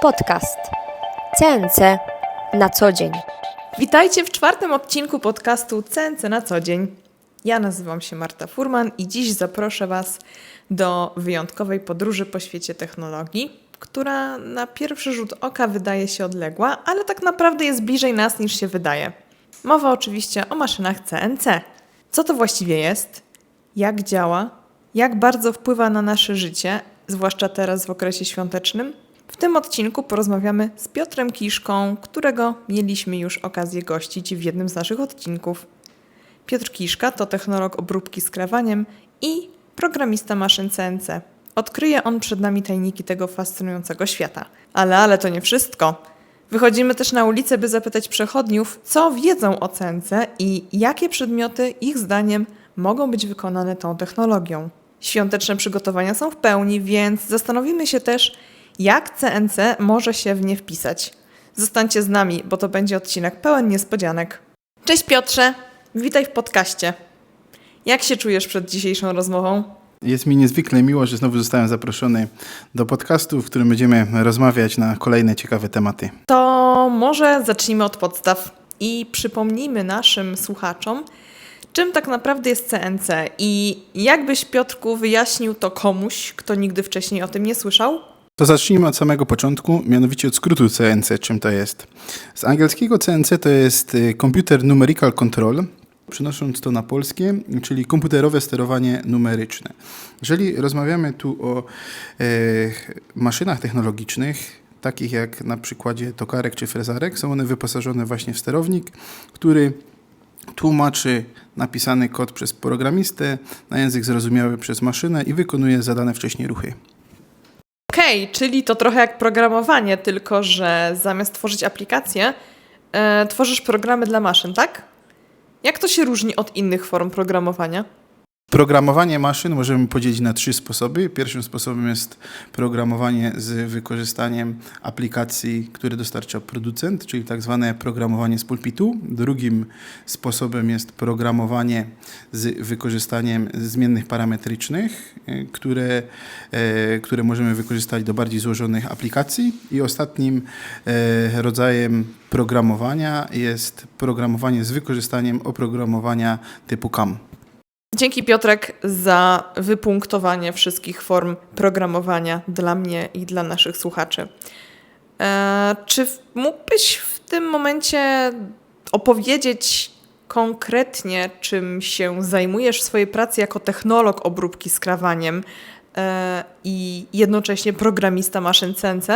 Podcast CNC na co dzień. Witajcie w czwartym odcinku podcastu CNC na co dzień. Ja nazywam się Marta Furman i dziś zaproszę Was do wyjątkowej podróży po świecie technologii, która na pierwszy rzut oka wydaje się odległa, ale tak naprawdę jest bliżej nas niż się wydaje. Mowa oczywiście o maszynach CNC. Co to właściwie jest? Jak działa? Jak bardzo wpływa na nasze życie, zwłaszcza teraz w okresie świątecznym? W tym odcinku porozmawiamy z Piotrem Kiszką, którego mieliśmy już okazję gościć w jednym z naszych odcinków. Piotr Kiszka to technolog obróbki skrawaniem i programista maszyn CNC. Odkryje on przed nami tajniki tego fascynującego świata. Ale, ale to nie wszystko. Wychodzimy też na ulicę, by zapytać przechodniów, co wiedzą o CNC i jakie przedmioty ich zdaniem mogą być wykonane tą technologią. Świąteczne przygotowania są w pełni, więc zastanowimy się też, jak CNC może się w nie wpisać. Zostańcie z nami, bo to będzie odcinek pełen niespodzianek. Cześć Piotrze, witaj w podcaście. Jak się czujesz przed dzisiejszą rozmową? Jest mi niezwykle miło, że znowu zostałem zaproszony do podcastu, w którym będziemy rozmawiać na kolejne ciekawe tematy. To może zacznijmy od podstaw i przypomnijmy naszym słuchaczom, czym tak naprawdę jest CNC i jakbyś Piotrku wyjaśnił to komuś, kto nigdy wcześniej o tym nie słyszał? To zacznijmy od samego początku, mianowicie od skrótu CNC, czym to jest. Z angielskiego CNC to jest y, Computer Numerical Control, przenosząc to na polskie, czyli komputerowe sterowanie numeryczne. Jeżeli rozmawiamy tu o e, maszynach technologicznych, takich jak na przykładzie tokarek czy frezarek, są one wyposażone właśnie w sterownik, który tłumaczy napisany kod przez programistę na język zrozumiały przez maszynę i wykonuje zadane wcześniej ruchy. Okej, czyli to trochę jak programowanie, tylko że zamiast tworzyć aplikacje, tworzysz programy dla maszyn, tak? Jak to się różni od innych form programowania? Programowanie maszyn możemy podzielić na trzy sposoby. Pierwszym sposobem jest programowanie z wykorzystaniem aplikacji, które dostarcza producent, czyli tak zwane programowanie z pulpitu. Drugim sposobem jest programowanie z wykorzystaniem zmiennych parametrycznych, e, które, e, które możemy wykorzystać do bardziej złożonych aplikacji. I ostatnim e, rodzajem programowania jest programowanie z wykorzystaniem oprogramowania typu CAM. Dzięki Piotrek za wypunktowanie wszystkich form programowania dla mnie i dla naszych słuchaczy. E, czy mógłbyś w tym momencie opowiedzieć konkretnie, czym się zajmujesz w swojej pracy jako technolog obróbki skrawaniem e, i jednocześnie programista maszyn CNC?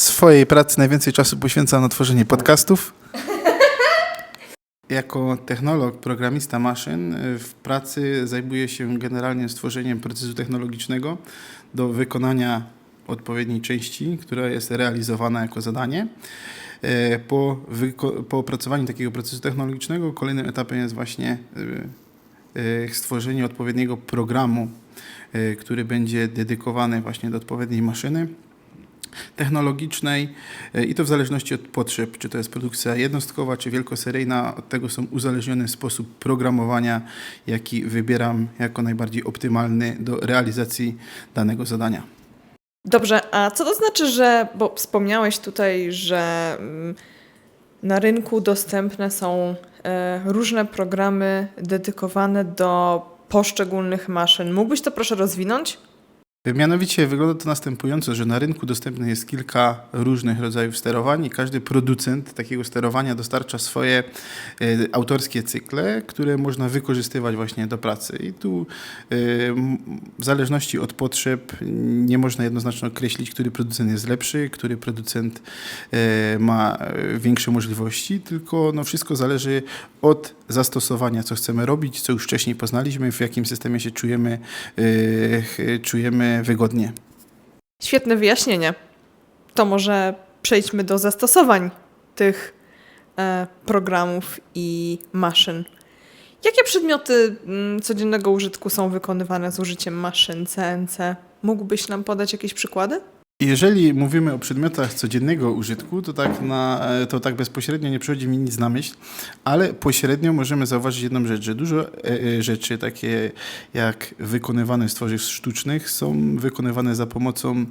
swojej pracy najwięcej czasu poświęcam na tworzenie podcastów. Jako technolog, programista maszyn y, w pracy zajmuję się generalnie stworzeniem procesu technologicznego do wykonania odpowiedniej części, która jest realizowana jako zadanie. E, Po, po opracowaniu takiego procesu technologicznego kolejnym etapem jest właśnie y, y, stworzenie odpowiedniego programu, y, który będzie dedykowany właśnie do odpowiedniej maszyny technologicznej e, i to w zależności od potrzeb, czy to jest produkcja jednostkowa, czy wielkoseryjna, od tego są uzależniony sposób programowania, jaki wybieram jako najbardziej optymalny do realizacji danego zadania. Dobrze, a co to znaczy, że, bo wspomniałeś tutaj, że mm, na rynku dostępne są e, różne programy dedykowane do poszczególnych maszyn. Mógłbyś to proszę rozwinąć? Mianowicie wygląda to następująco, że na rynku dostępnych jest kilka różnych rodzajów sterowań i każdy producent takiego sterowania dostarcza swoje e, autorskie cykle, które można wykorzystywać właśnie do pracy. I tu m, w zależności od potrzeb nie można jednoznacznie określić, który producent jest lepszy, który producent e, ma większe możliwości, tylko no wszystko zależy od zastosowania, co chcemy robić, co już wcześniej poznaliśmy, w jakim systemie się czujemy, czujemy wygodnie. Świetne wyjaśnienie. To może przejdźmy do zastosowań tych e, programów i maszyn. Jakie przedmioty mm, codziennego użytku są wykonywane z użyciem maszyn CNC? Mógłbyś nam podać jakieś przykłady? Jeżeli mówimy o przedmiotach codziennego użytku, to tak, na, to tak bezpośrednio nie przychodzi mi nic na myśl, ale pośrednio możemy zauważyć jedną rzecz, że dużo e, e, rzeczy takie jak wykonywane z tworzyw sztucznych są wykonywane za pomocą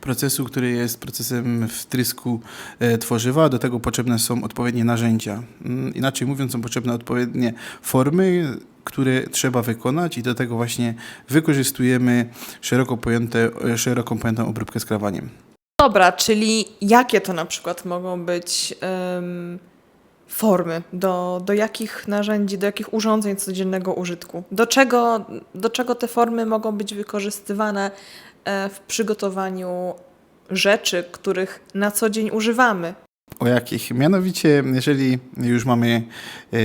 procesu, który jest procesem wtrysku e, tworzywa. Do tego potrzebne są odpowiednie narzędzia. Mm, Inaczej mówiąc, są potrzebne odpowiednie formy, które trzeba wykonać i do tego właśnie wykorzystujemy szeroko pojęte, szeroką pojętą obróbkę skrawaniem. Dobra, czyli jakie to na przykład mogą być formy? Do, do jakich narzędzi, do jakich urządzeń codziennego użytku? Do czego, do czego te formy mogą być wykorzystywane e, w przygotowaniu rzeczy, których na co dzień używamy? O jakich? Mianowicie, jeżeli już mamy, e,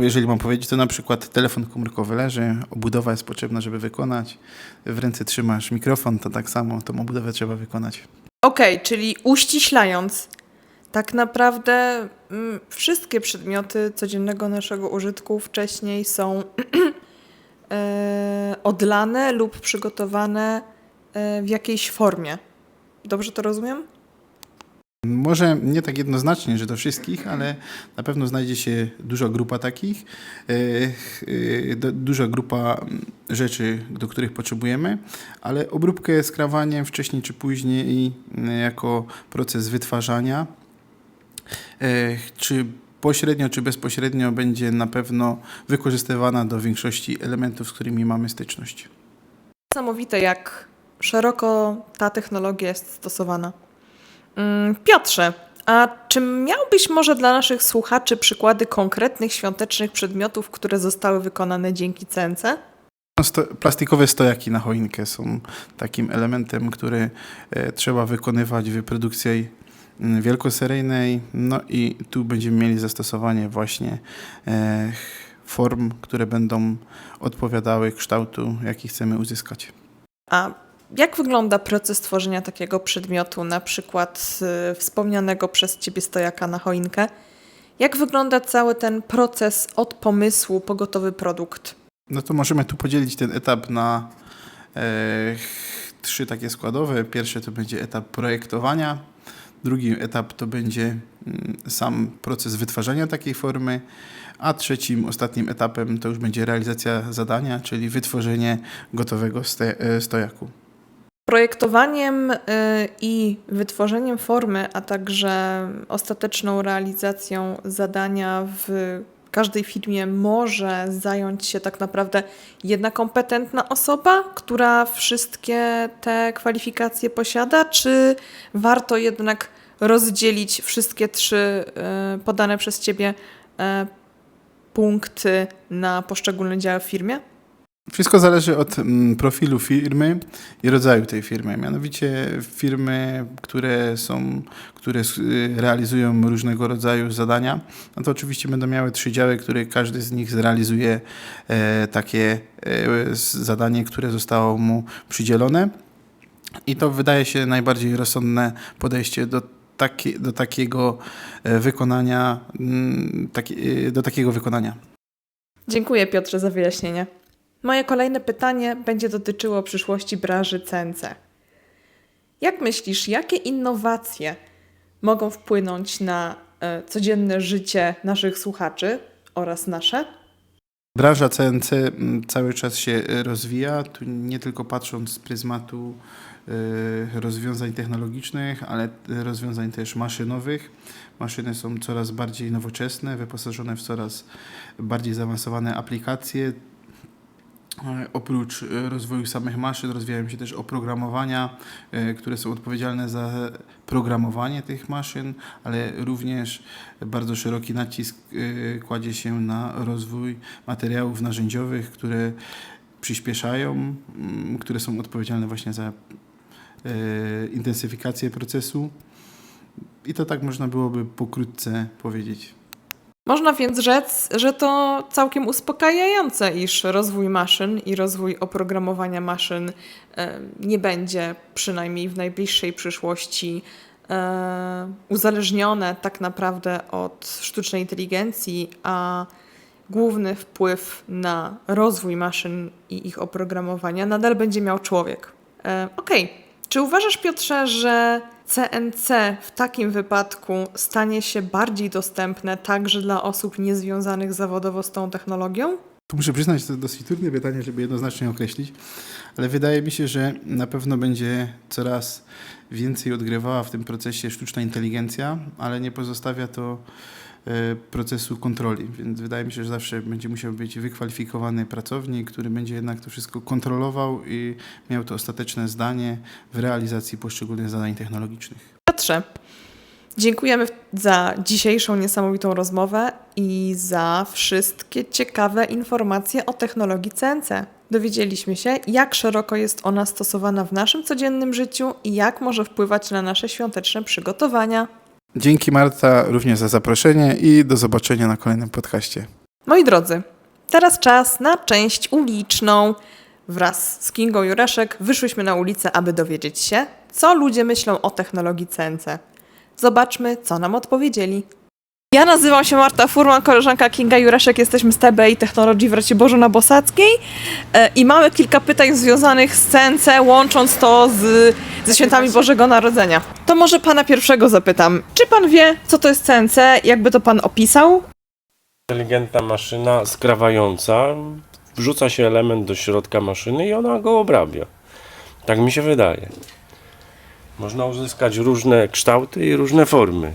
jeżeli mam powiedzieć, to na przykład telefon komórkowy leży, obudowa jest potrzebna, żeby wykonać. W ręce trzymasz mikrofon, to tak samo tą obudowę trzeba wykonać. Okej, czyli uściślając, tak naprawdę mm, wszystkie przedmioty codziennego naszego użytku wcześniej są e, odlane lub przygotowane e, w jakiejś formie. Dobrze to rozumiem? Może nie tak jednoznacznie, że do wszystkich, ale na pewno znajdzie się duża grupa takich, e, e, duża grupa mm, rzeczy, do których potrzebujemy, ale obróbkę skrawaniem wcześniej czy później mm, jako proces wytwarzania, e, czy pośrednio czy bezpośrednio będzie na pewno wykorzystywana do większości elementów, z którymi mamy styczność. Niesamowite, jak szeroko ta technologia jest stosowana. Mm, Piotrze, a czy miałbyś może dla naszych słuchaczy przykłady konkretnych świątecznych przedmiotów, które zostały wykonane dzięki CNC? No, plastikowe stojaki na choinkę są takim elementem, który e, trzeba wykonywać w produkcji mm, wielkoseryjnej. No i tu będziemy mieli zastosowanie właśnie e, form, które będą odpowiadały kształtu, jaki chcemy uzyskać. A jak wygląda proces tworzenia takiego przedmiotu, na przykład y, wspomnianego przez Ciebie stojaka na choinkę? Jak wygląda cały ten proces od pomysłu po gotowy produkt? No to możemy tu podzielić ten etap na e, trzy takie składowe. Pierwszy to będzie etap projektowania, drugi etap to będzie mm, sam proces wytwarzania takiej formy, a trzecim, ostatnim etapem to już będzie realizacja zadania, czyli wytworzenie gotowego e, stojaku. Projektowaniem y, i wytworzeniem formy, a także ostateczną realizacją zadania w każdej firmie może zająć się tak naprawdę jedna kompetentna osoba, która wszystkie te kwalifikacje posiada, czy warto jednak rozdzielić wszystkie trzy y, podane przez Ciebie y, punkty na poszczególne działy w firmie? Wszystko zależy od mm, profilu firmy i rodzaju tej firmy. Mianowicie firmy, które są, które y, realizują różnego rodzaju zadania, no to oczywiście będą miały trzy działy, które każdy z nich zrealizuje e, takie e, zadanie, które zostało mu przydzielone. I to wydaje się najbardziej rozsądne podejście do, taki, do takiego e, wykonania, mm, do takiego wykonania. Dziękuję Piotrze za wyjaśnienie. Moje kolejne pytanie będzie dotyczyło przyszłości branży CNC. Jak myślisz, jakie innowacje mogą wpłynąć na e, codzienne życie naszych słuchaczy oraz nasze? Branża CNC mm, cały czas się e, rozwija, tu nie tylko patrząc z pryzmatu e, rozwiązań technologicznych, ale rozwiązań też maszynowych. Maszyny są coraz bardziej nowoczesne, wyposażone w coraz bardziej zaawansowane aplikacje. E, Oprócz e, rozwoju samych maszyn rozwijają się też oprogramowania, e, które są odpowiedzialne za programowanie tych maszyn, ale również bardzo szeroki nacisk kładzie się na rozwój materiałów narzędziowych, które przyspieszają, które są odpowiedzialne właśnie za intensyfikację procesu. I to tak można byłoby pokrótce powiedzieć. Można więc rzec, że to całkiem uspokajające, iż rozwój maszyn i rozwój oprogramowania maszyn e, nie będzie przynajmniej w najbliższej przyszłości e, uzależnione tak naprawdę od sztucznej inteligencji, a główny wpływ na rozwój maszyn i ich oprogramowania nadal będzie miał człowiek. E, Okej. Czy uważasz, Piotrze, że CNC w takim wypadku stanie się bardziej dostępne także dla osób niezwiązanych zawodowo z tą technologią? Tu muszę przyznać, to dosyć trudne pytanie, żeby jednoznacznie określić, ale wydaje mi się, że na pewno będzie coraz więcej odgrywała w tym procesie sztuczna inteligencja, ale nie pozostawia to procesu kontroli, więc wydaje mi się, że zawsze będzie musiał być wykwalifikowany pracownik, który będzie jednak to wszystko kontrolował i miał to ostateczne zdanie w realizacji poszczególnych zadań technologicznych. Piotrze, dziękujemy za dzisiejszą niesamowitą rozmowę i za wszystkie ciekawe informacje o technologii CNC. Dowiedzieliśmy się, jak szeroko jest ona stosowana w naszym codziennym życiu i jak może wpływać na nasze świąteczne przygotowania. Dzięki Marta również za zaproszenie i do zobaczenia na kolejnym podcaście. Moi drodzy, teraz czas na część uliczną. Wraz z Kingą Jureszek wyszłyśmy na ulicę, aby dowiedzieć się, co ludzie myślą o technologii CNC. Zobaczmy, co nam odpowiedzieli. Ja nazywam się Marta Furman, koleżanka Kinga Jureszek, jesteśmy z TBI Technologii w Raciborzu na Bosackiej e, i mamy kilka pytań związanych z CNC, łącząc to z, ze świętami Bożego Narodzenia. To może pana pierwszego zapytam. Czy pan wie, co to jest CNC? Jakby to pan opisał? inteligentna maszyna skrawająca, wrzuca się element do środka maszyny i ona go obrabia. Tak mi się wydaje. Można uzyskać różne kształty i różne formy.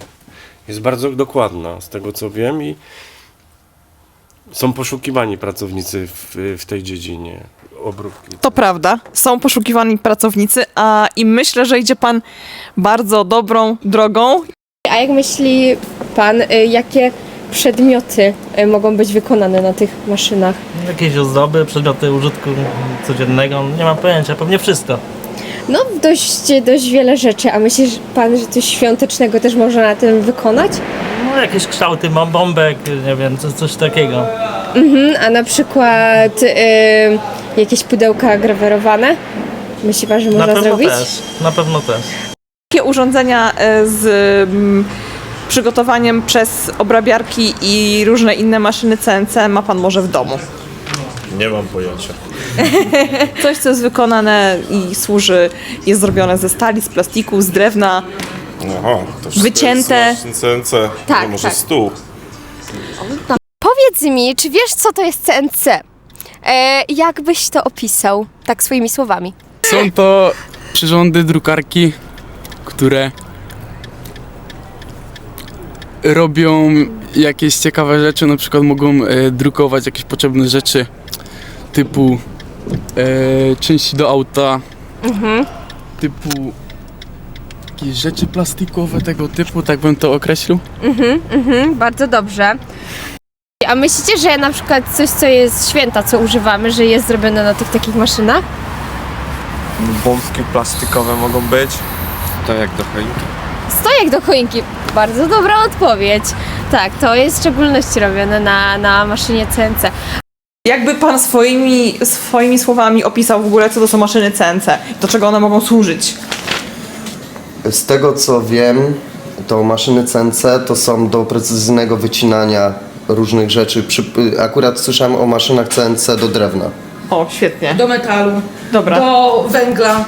Jest bardzo dokładna, z tego co wiem, i są poszukiwani pracownicy w, w tej dziedzinie obróbki. To prawda, są poszukiwani pracownicy, a i myślę, że idzie pan bardzo dobrą drogą. A jak myśli pan, y, jakie przedmioty y, mogą być wykonane na tych maszynach? Jakieś ozdoby, przedmioty użytku codziennego, nie mam pojęcia, pewnie wszystko. No, dość, dość wiele rzeczy. A myślisz pan, że coś świątecznego też można na tym wykonać? No jakieś kształty bom- bombek, nie wiem, co, coś takiego. Mhm, a na przykład y, jakieś pudełka grawerowane? Myśli pan, że Na można pewno zrobić? też, na pewno też. Jakie urządzenia e, z mm, przygotowaniem przez obrabiarki i różne inne maszyny CNC ma pan może w domu? Nie mam pojęcia. Coś, co jest wykonane i służy, jest zrobione ze stali, z plastiku, z drewna. Aha, to wszystko Wycięte. Jest CNC. Tak, no może tak. stół. Powiedz mi, czy wiesz, co to jest CNC? E, jak byś to opisał, tak swoimi słowami? Są to przyrządy drukarki, które robią jakieś ciekawe rzeczy, na przykład mogą e, drukować jakieś potrzebne rzeczy typu e, części do auta, typu jakieś rzeczy plastikowe tego typu, tak bym to określił. Mhm, bardzo dobrze. A myślicie, że na przykład coś, co jest święta, co używamy, że jest zrobione na tych takich maszynach? Bombki plastikowe mogą być. To jak do choinki. Stojak do choinki. Bardzo dobra odpowiedź. Tak, to jest w szczególności robione na, na maszynie CNC. Jakby pan swoimi, swoimi słowami opisał w ogóle, co to są maszyny CNC, do czego one mogą służyć? Z tego co wiem, to maszyny CNC to są do precyzyjnego wycinania różnych rzeczy. Przy, akurat słyszałem o maszynach CNC do drewna. O, świetnie. do metalu, Dobra. do węgla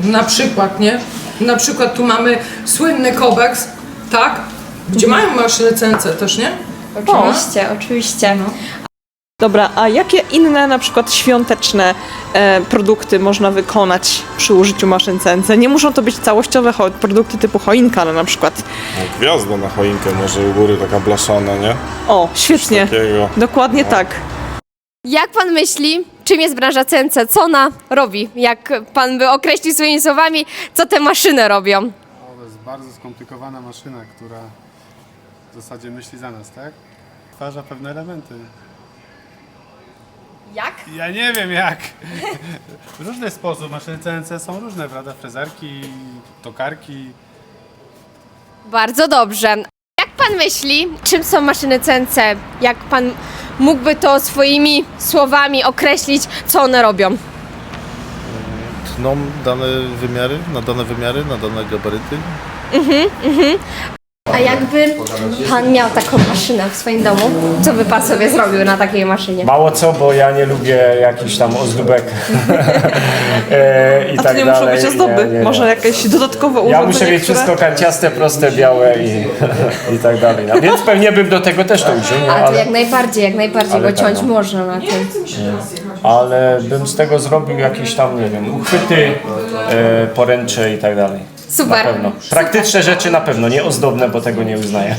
na przykład, nie? Na przykład tu mamy słynny Kobex, tak? Gdzie mają maszyny CNC też, nie? Oczywiście, oczywiście. Dobra, a jakie inne na przykład świąteczne e, produkty można wykonać przy użyciu maszyn CNC? Nie muszą to być całościowe cho- produkty typu choinka, ale na przykład. No, gwiazda na choinkę może u góry taka blaszana, nie? O, świetnie. takiego. Dokładnie tak. Jak pan myśli, czym jest branża CNC? Co ona robi? Jak pan by określił swoimi słowami, co te maszyny robią? To jest bardzo skomplikowana maszyna, która w zasadzie myśli za nas, tak? Stwarza pewne elementy. Jak? Ja nie wiem jak. W różny sposób. Maszyny CNC są różne, prawda? Frezarki, tokarki. Bardzo dobrze. Jak pan myśli, czym są maszyny CNC? Jak pan mógłby to swoimi słowami określić, co one robią? Tną dane wymiary, na dane wymiary, na dane gabaryty. A jakby pan miał taką maszynę w swoim domu, co by pan sobie zrobił na takiej maszynie? Mało co, bo ja nie lubię jakichś tam ozdóbek e, i A to tak nie dalej. muszą być ozdoby. Nie, nie, nie. Może jakieś dodatkowe urządzenie, Ja muszę mieć które... wszystko kanciaste, proste, białe i, i tak dalej. No, więc pewnie bym do tego też to użył, nie? A to ale, jak najbardziej, jak najbardziej, ale bo tak, ciąć no. można na tym. ale bym z tego zrobił jakieś tam, nie wiem, uchwyty, e, poręcze i tak dalej. Super. Na pewno. Praktyczne rzeczy na pewno, nie ozdobne, bo tego nie uznaję.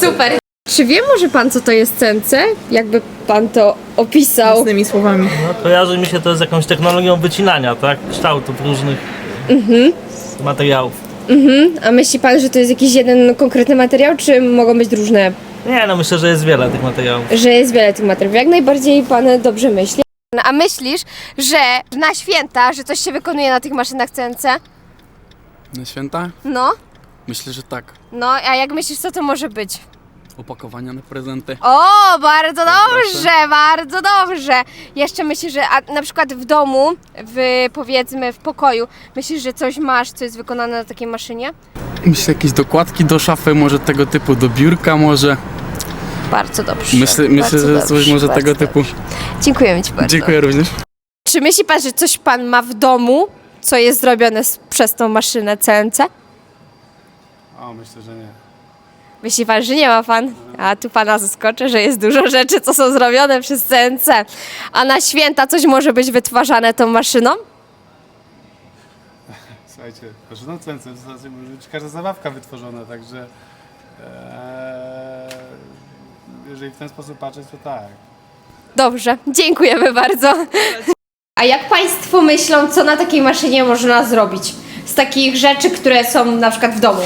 Super. Czy wie może pan, co to jest CNC? Jakby pan to opisał? Własnymi słowami. No, kojarzy mi się to z jakąś technologią wycinania, tak? Kształtów różnych materiałów. A myśli pan, że to jest jakiś jeden konkretny materiał, czy mogą być różne? Nie, no myślę, że jest wiele tych materiałów. Że jest wiele tych materiałów. Jak najbardziej pan dobrze myśli. A myślisz, że na święta, że coś się wykonuje na tych maszynach CNC? Na święta? No, Myślę, że tak. no, a jak myślisz, co to może być? Opakowania na prezenty. O, bardzo dobrze, bardzo dobrze. Jeszcze myślisz, że a na przykład w domu, w, powiedzmy w pokoju, myślisz, że coś masz, co jest wykonane na takiej maszynie? Myślę, jakieś dokładki do szafy, może tego typu, do biurka może. Bardzo dobrze. Myślę, myślę bardzo że coś dobrze, może bardzo tego typu. Dziękujemy Ci bardzo. Dziękuję również. Czy myśli pan, że coś pan ma w domu, co jest zrobione z, przez tą maszynę CNC? O, myślę, że nie. Myśli pan, że nie ma pan? A tu pana zaskoczę, że jest dużo rzeczy, co są zrobione przez CNC. A na święta coś może być wytwarzane tą maszyną? Słuchajcie, maszyną CNC w zasadzie może być każda zabawka wytworzona, także eee, jeżeli w ten sposób patrzeć, to tak. Dobrze, dziękujemy bardzo. A jak państwo myślą, co na takiej maszynie można zrobić? Z takich rzeczy, które są na przykład w domu.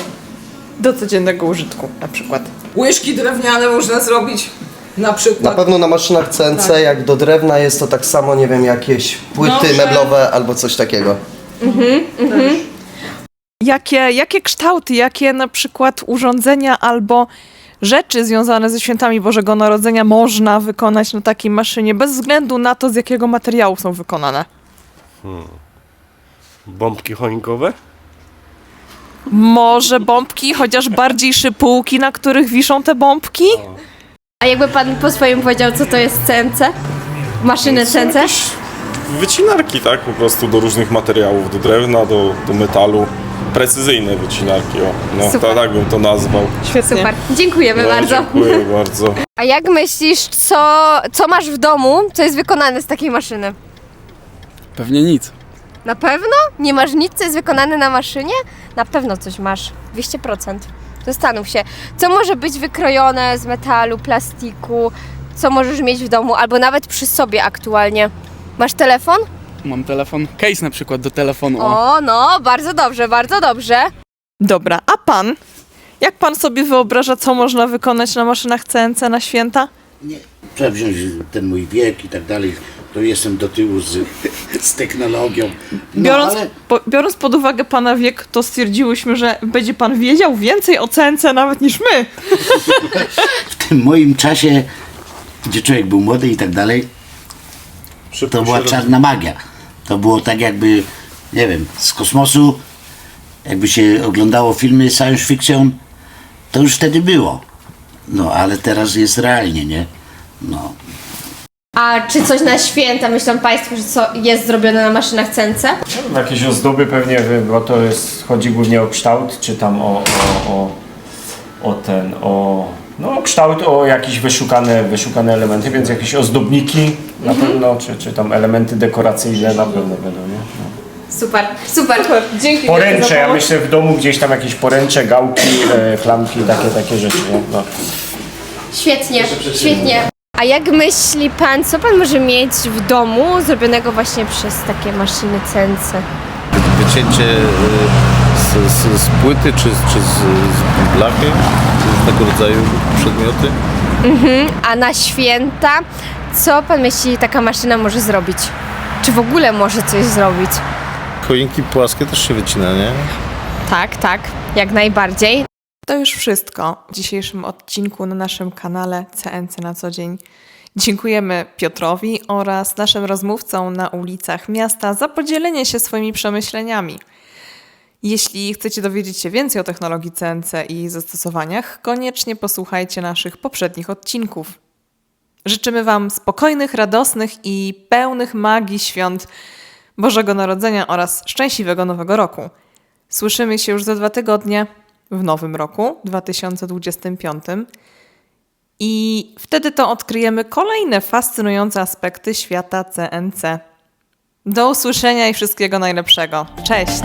Do codziennego użytku na przykład. Łyżki drewniane można zrobić na Na przykład. pewno na maszynach CNC, jak do drewna jest to tak samo, nie wiem, jakieś płyty Noże. meblowe albo coś takiego. Jakie, jakie kształty, jakie na przykład urządzenia albo rzeczy związane ze świętami Bożego Narodzenia można wykonać na takiej maszynie, bez względu na to, z jakiego materiału są wykonane? Bombki choinkowe? Może bombki, chociaż bardziej szypułki, na których wiszą te bombki? A jakby pan po swoim powiedział, co to jest CNC? Maszyny CNC? Wycinarki, tak? Po prostu do różnych materiałów, do drewna, do, do metalu. Precyzyjne wycinarki, o. No, Super. tak, tak bym to nazwał. Świetnie. Super, dziękujemy No, bardzo. Dziękuję bardzo. A jak myślisz, co, co masz w domu, co jest wykonane z takiej maszyny? Pewnie nic. Na pewno? Nie masz nic, co jest wykonane na maszynie? Na pewno coś masz. 200%. Zastanów się, co może być wykrojone z metalu, plastiku, co możesz mieć w domu, albo nawet przy sobie aktualnie. Masz telefon? Mam telefon. Case na przykład do telefonu. O. O, no, bardzo dobrze, bardzo dobrze. Dobra, a pan? Jak pan sobie wyobraża, co można wykonać na maszynach CNC na święta? Trzeba wziąć ten mój wiek i tak dalej, to jestem do tyłu z, z technologią. No, Biorąc, ale po, biorąc pod uwagę pana wiek, to stwierdziłyśmy, że będzie pan wiedział więcej o CNC nawet niż my. w tym moim czasie, gdzie człowiek był młody i tak dalej, to była czarna magia. To było tak jakby, nie wiem, z kosmosu, jakby się oglądało filmy science fiction, to już wtedy było. No, ale teraz jest realnie, nie? No, A czy coś na święta myślą państwo, że co jest zrobione na maszynach CNC? Jakieś ozdoby pewnie, bo to jest, chodzi głównie o kształt, czy tam o, o, o, o ten, o, no kształt, o jakieś wyszukane, wyszukane elementy, więc jakieś ozdobniki na pewno, czy, czy tam elementy dekoracyjne na pewno będą, nie? No. Super, super. Dzięki. Poręcze, ja myślę w domu gdzieś tam jakieś poręcze, gałki, e, klamki, takie, takie rzeczy, nie? No. Świetnie, świetnie. A jak myśli pan, co pan może mieć w domu zrobionego właśnie przez takie maszyny CNC? wycięcie y, z, z, z płyty czy, czy z, z blachy, różnego rodzaju przedmioty. Mhm. A na święta, co pan myśli taka maszyna może zrobić? Czy w ogóle może coś zrobić? Choinki płaskie też się wycina, nie? Tak, tak, jak najbardziej. To już wszystko w dzisiejszym odcinku na naszym kanale CNC na co dzień. Dziękujemy Piotrowi oraz naszym rozmówcom na ulicach miasta za podzielenie się swoimi przemyśleniami. Jeśli chcecie dowiedzieć się więcej o technologii CNC i jej zastosowaniach, koniecznie posłuchajcie naszych poprzednich odcinków. Życzymy Wam spokojnych, radosnych i pełnych magii świąt Bożego Narodzenia oraz szczęśliwego Nowego Roku. Słyszymy się już za dwa tygodnie w nowym roku 2025 i wtedy to odkryjemy kolejne fascynujące aspekty świata CNC. Do usłyszenia i wszystkiego najlepszego. Cześć!